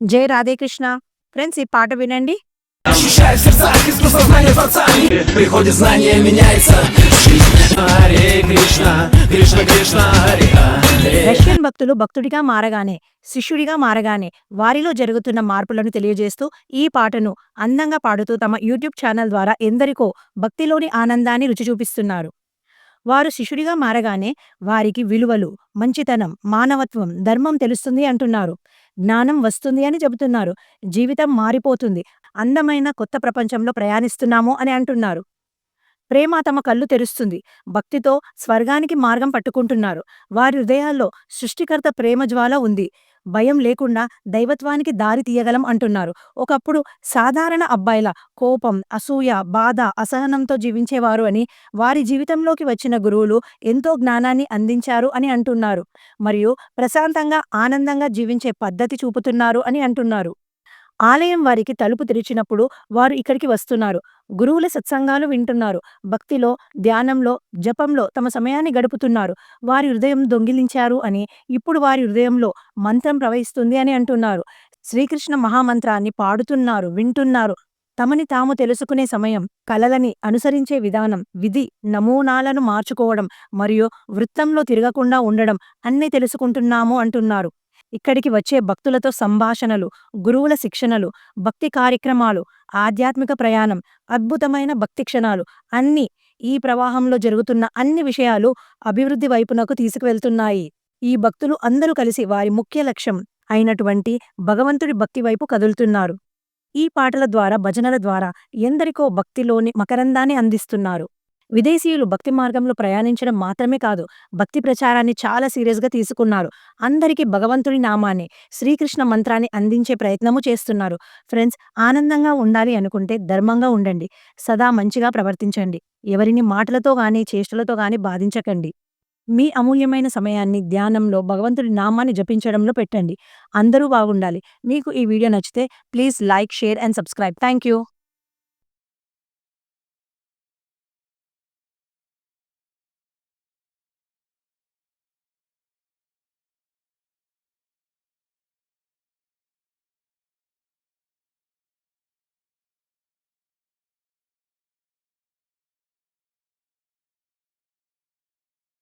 జై రాధేకృష్ణ ఫ్రెండ్స్ ఈ పాట వినండి Ощущаю в сердцах искру сознания Творца И Приходит знание, меняется жизнь Харе Кришна, Кришна Кришна, Харе Харе రష్యన్ భక్తులు భక్తుడిగా మారగానే శిష్యుడిగా మారగానే వారిలో జరుగుతున్న మార్పులను తెలియజేస్తూ ఈ పాటను అందంగా పాడుతూ తమ యూట్యూబ్ ఛానల్ ద్వారా ఎందరికో భక్తిలోని ఆనందాన్ని రుచి చూపిస్తున్నారు వారు శిష్యుడిగా మారగానే వారికి విలువలు మంచితనం మానవత్వం ధర్మం తెలుస్తుంది అంటున్నారు. జ్ఞానం వస్తుంది అని చెబుతున్నారు. జీవితం మారిపోతుంది. అందమైన కొత్త ప్రపంచంలో ప్రయాణిస్తున్నాము అని అంటున్నారు. ప్రేమ తమ కళ్ళు తెరుస్తుంది. భక్తితో స్వర్గానికి మార్గం పట్టుకుంటున్నారు. వారి హృదయాల్లో సృష్టికర్త ప్రేమ జ్వాల ఉంది. భయం లేకుండా దైవత్వానికి దారి తీయగలం అంటున్నారు. ఒకప్పుడు సాధారణ అబ్బాయిల కోపం అసూయ బాధ అసహనంతో జీవించేవారు అని వారి జీవితంలోకి వచ్చిన గురువులు ఎంతో జ్ఞానాన్ని అందించారు అని అంటున్నారు. మరియు ప్రశాంతంగా ఆనందంగా జీవించే పద్ధతి చూపుతున్నారు అని అంటున్నారు. ఆలయం వారికి తలుపు తెరిచినప్పుడు వారు ఇక్కడికి వస్తున్నారు. గురువుల సత్సంగాలు వింటున్నారు. భక్తిలో ధ్యానంలో జపంలో తమ సమయాన్ని గడుపుతున్నారు. వారి హృదయం దొంగిలించారు అని ఇప్పుడు వారి హృదయంలో మంత్రం ప్రవహిస్తుంది అని అంటున్నారు. శ్రీకృష్ణ మహామంత్రాన్ని పాడుతున్నారు వింటున్నారు. తమని తాము తెలుసుకునే సమయం కలలని అనుసరించే విధానం విధి నమూనాలను మార్చుకోవడం మరియు వృత్తంలో తిరగకుండా ఉండడం అన్నీ తెలుసుకుంటున్నాము అంటున్నారు. ఇక్కడికి వచ్చే భక్తులతో సంభాషణలు గురువుల శిక్షణలు భక్తి కార్యక్రమాలు ఆధ్యాత్మిక ప్రయాణం అద్భుతమైన భక్తి క్షణాలు అన్నీ ఈ ప్రవాహంలో జరుగుతున్న అన్ని విషయాలు అభివృద్ధి వైపునకు తీసుకువెళ్తున్నాయి. ఈ భక్తులు అందరూ కలిసి వారి ముఖ్య లక్ష్యం అయినటువంటి భగవంతుడి భక్తి వైపు కదులుతున్నారు. ఈ పాటల ద్వారా భజనల ద్వారా ఎందరికో భక్తిలోని మకరందాన్ని అందిస్తున్నారు. విదేశీయులు భక్తి మార్గంలో ప్రయాణించడం మాత్రమే కాదు భక్తి ప్రచారాన్ని చాలా సీరియస్గా తీసుకున్నారు. అందరికీ భగవంతుడి నామాన్ని శ్రీకృష్ణ మంత్రాన్ని అందించే ప్రయత్నము చేస్తున్నారు. ఫ్రెండ్స్ ఆనందంగా ఉండాలి అనుకుంటే ధర్మంగా ఉండండి. సదా మంచిగా ప్రవర్తించండి. ఎవరిని మాటలతో గాని చేష్టలతో గాని బాధించకండి. మీ అమూల్యమైన సమయాన్ని ధ్యానంలో భగవంతుడి నామాన్ని జపించడంలో పెట్టండి. అందరూ బాగుండాలి. మీకు ఈ వీడియో నచ్చితే please like share and subscribe. Thank you